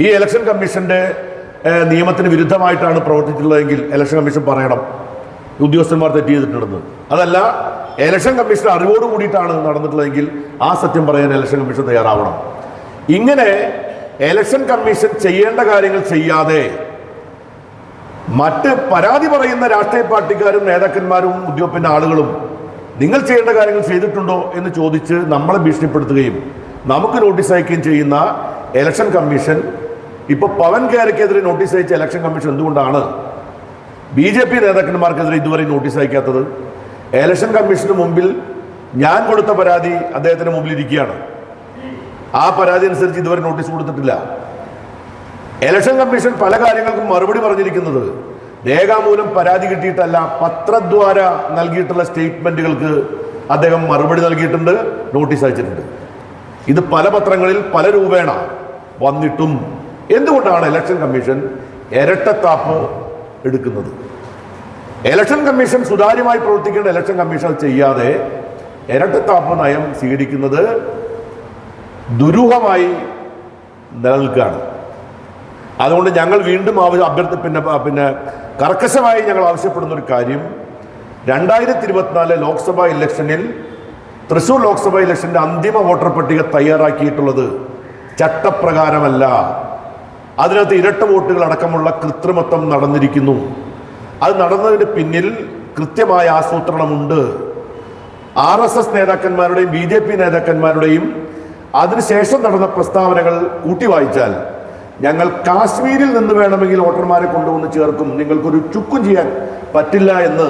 ഈ ഇലക്ഷൻ കമ്മീഷന്റെ ഏഹ്, നിയമത്തിന് വിരുദ്ധമായിട്ടാണ് പ്രവർത്തിച്ചിട്ടുള്ളതെങ്കിൽ ഇലക്ഷൻ കമ്മീഷൻ പറയണം. ഉദ്യോഗസ്ഥന്മാർ തെറ്റ് ചെയ്തിട്ടുണ്ടെന്ന്. അതല്ല ഇലക്ഷൻ കമ്മീഷൻ അറിവോട് കൂടിയിട്ടാണ് നടന്നിട്ടുള്ളതെങ്കിൽ ആ സത്യം പറയാൻ ഇലക്ഷൻ കമ്മീഷൻ തയ്യാറാവണം. ഇങ്ങനെ ഇലക്ഷൻ കമ്മീഷൻ ചെയ്യേണ്ട കാര്യങ്ങൾ ചെയ്യാതെ മറ്റ് പരാതി പറയുന്ന രാഷ്ട്രീയ പാർട്ടിക്കാരും നേതാക്കന്മാരും ഉദ്യോഗത്തിന്റെ ആളുകളും നിങ്ങൾ ചെയ്യേണ്ട കാര്യങ്ങൾ ചെയ്തിട്ടുണ്ടോ എന്ന് ചോദിച്ച് നമ്മളെ ഭീഷണിപ്പെടുത്തുകയും നമുക്ക് നോട്ടീസ് അയക്കുകയും ചെയ്യുന്ന ഇലക്ഷൻ കമ്മീഷൻ ഇപ്പൊ പവൻ കാരക്കെതിരെ നോട്ടീസ് അയച്ച ഇലക്ഷൻ കമ്മീഷൻ എന്തുകൊണ്ടാണ്? ബി ജെ പി നേതാക്കന്മാർക്കെതിരെ ഇതുവരെ നോട്ടീസ് അയക്കാത്തത്? ഇലക്ഷൻ കമ്മീഷന് മുമ്പിൽ ഞാൻ കൊടുത്ത പരാതി അദ്ദേഹത്തിന് മുമ്പിൽ ഇരിക്കുകയാണ്. ആ പരാതി അനുസരിച്ച് ഇതുവരെ നോട്ടീസ് കൊടുത്തിട്ടില്ല. ഇലക്ഷൻ കമ്മീഷൻ പല കാര്യങ്ങൾക്കും മറുപടി പറഞ്ഞിരിക്കുന്നത് രേഖാമൂലം പരാതി കിട്ടിയിട്ടല്ല പത്രദ്വാര നൽകിയിട്ടുള്ള സ്റ്റേറ്റ്മെന്റുകൾക്ക് അദ്ദേഹം മറുപടി നൽകിയിട്ടുണ്ട് നോട്ടീസ് അയച്ചിട്ടുണ്ട്. ഇത് പല പത്രങ്ങളിൽ പല രൂപേണ വന്നിട്ടും എന്തുകൊണ്ടാണ് ഇലക്ഷൻ കമ്മീഷൻ ഇരട്ടത്താപ്പ് എടുക്കുന്നത്? ഇലക്ഷൻ കമ്മീഷൻ സുതാര്യമായി പ്രവർത്തിക്കേണ്ട ഇലക്ഷൻ കമ്മീഷൻ ചെയ്യാതെ ഇരട്ടത്താപ്പ് നയം സ്വീകരിക്കുന്നത് ദുരൂഹമായി നിലനിൽക്കുകയാണ്. അതുകൊണ്ട് ഞങ്ങൾ വീണ്ടും ആവശ്യം അഭ്യർത്ഥി പിന്നെ പിന്നെ കർക്കശമായി ഞങ്ങൾ ആവശ്യപ്പെടുന്ന ഒരു കാര്യം രണ്ടായിരത്തി ഇരുപത്തിനാല് ലോക്സഭാ ഇലക്ഷനിൽ തൃശൂർ ലോക്സഭാ ഇലക്ഷന്റെ അന്തിമ വോട്ടർ പട്ടിക തയ്യാറാക്കിയിട്ടുള്ളത് ചട്ടപ്രകാരമല്ല. അതിനകത്ത് ഇരട്ട വോട്ടുകൾ അടക്കമുള്ള കൃത്രിമത്വം നടന്നിരിക്കുന്നു. അത് നടന്നതിന് പിന്നിൽ കൃത്യമായ ആസൂത്രണമുണ്ട്. ആർ എസ് എസ് നേതാക്കന്മാരുടെയും ബി ജെ പി നേതാക്കന്മാരുടെയും അതിനുശേഷം നടന്ന പ്രസ്താവനകൾ കൂട്ടി വായിച്ചാൽ ഞങ്ങൾ കാശ്മീരിൽ നിന്ന് വേണമെങ്കിൽ വോട്ടർമാരെ കൊണ്ടുവന്ന് ചേർക്കും. നിങ്ങൾക്കൊരു ചുക്കും ചെയ്യാൻ പറ്റില്ല എന്ന്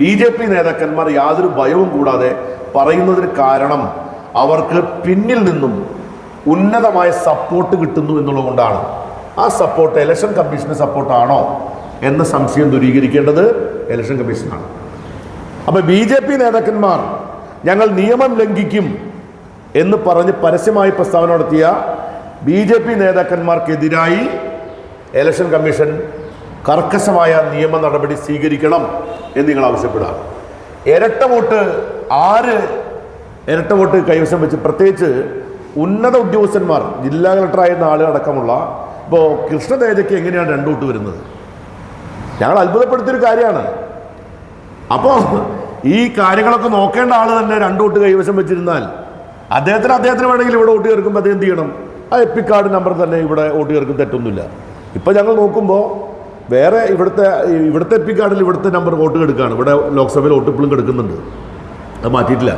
ബി ജെ പി നേതാക്കന്മാർ യാതൊരു ഭയവും കൂടാതെ പറയുന്നതിന് കാരണം അവർക്ക് പിന്നിൽ നിന്നും ഉന്നതമായ സപ്പോർട്ട് കിട്ടുന്നു എന്നുള്ളതുകൊണ്ടാണ്. ആ സപ്പോർട്ട് ഇലക്ഷൻ കമ്മീഷന് സപ്പോർട്ടാണോ എന്ന സംശയം ദൂരീകരിക്കേണ്ടത് ഇലക്ഷൻ കമ്മീഷനാണ് അപ്പോൾ ബി ജെ പി നേതാക്കന്മാർ ഞങ്ങൾ നിയമം ലംഘിക്കും എന്ന് പറഞ്ഞ് പരസ്യമായി പ്രസ്താവന നടത്തിയ ബി ജെ പി നേതാക്കന്മാർക്കെതിരായി ഇലക്ഷൻ കമ്മീഷൻ കർക്കശമായ നിയമ നടപടി സ്വീകരിക്കണം എന്ന് നിങ്ങൾ ആവശ്യപ്പെടുക. ഇരട്ട വോട്ട് ആര് ഇരട്ട വോട്ട് കൈവശം വെച്ച് പ്രത്യേകിച്ച് ഉന്നത ഉദ്യോഗസ്ഥന്മാർ ജില്ലാ കളക്ടറായിരുന്ന ആളുകളടക്കമുള്ള ഇപ്പോൾ കൃഷ്ണതേജയ്ക്ക് എങ്ങനെയാണ് രണ്ടോട്ട് വരുന്നത്? ഞങ്ങൾ അത്ഭുതപ്പെടുത്തിയൊരു കാര്യമാണ്. അപ്പോൾ ഈ കാര്യങ്ങളൊക്കെ നോക്കേണ്ട ആൾ തന്നെ രണ്ടോട്ട് കൈവശം വെച്ചിരുന്നാൽ അദ്ദേഹത്തിന് അദ്ദേഹത്തിന് വേണമെങ്കിൽ ഇവിടെ വോട്ട് ചേർക്കുമ്പോൾ അദ്ദേഹം എന്ത് ചെയ്യണം? ആ എപ്പിക്കാർഡ് നമ്പർ തന്നെ ഇവിടെ വോട്ട് ചേർക്കും തെറ്റൊന്നുമില്ല. ഇപ്പം ഞങ്ങൾ നോക്കുമ്പോൾ വേറെ ഇവിടുത്തെ ഇവിടുത്തെ എപ്പിക്കാർഡിൽ ഇവിടുത്തെ നമ്പർ വോട്ട് എടുക്കുകയാണ് ഇവിടെ ലോക്സഭയിൽ വോട്ട് ഇപ്പോഴും എടുക്കുന്നുണ്ട്. അത് മാറ്റിയിട്ടില്ല.